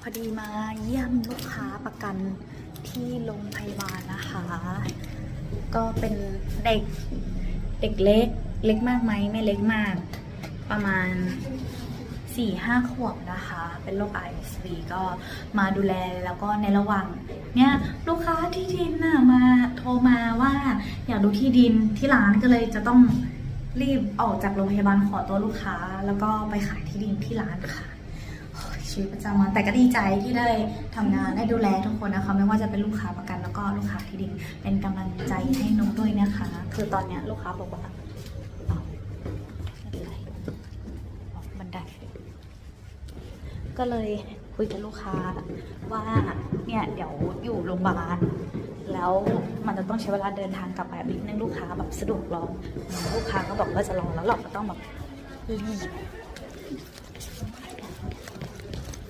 พอดีมาเยี่ยมลูกค้าประกันที่โรงพยาบาลนะคะ ก็เป็นเด็กเด็กเล็กเล็กมากไหมไม่เล็กมาก ประมาณสี่ห้าขวบนะคะ เป็นโรค ISV ก็มาดูแลแล้วก็ในระหว่างเนี่ยลูกค้าที่ดินน่ะมาโทรมาว่าอยากดูที่ดินที่ร้านก็เลยจะต้องรีบออกจากโรงพยาบาลขอตัวลูกค้า แล้วก็ไปขายที่ดินที่ร้านค่ะ ชีวิตประจำวัน แต่ก็ดีใจที่ได้ทำงานได้ดูแลทุกคนนะคะ ไม่ว่าจะเป็นลูกค้าประกันแล้วก็ลูกค้าที่ดิน เป็นกำลังใจให้นุ๊กด้วยนะคะ คือตอนเนี้ยลูกค้าบอกว่าอาไรบันไดก็เลยคุยกับลูกค้าว่าเนี่ยเดี๋ยวอยู่โรงพยาบาลแล้วมันจะต้องใช้เวลาเดินทางกลับไปนิดนึงลูกค้าแบบสะดวกรอลูกค้าก็บอกว่าจะรอแล้วเราก็ต้องแบบรีบ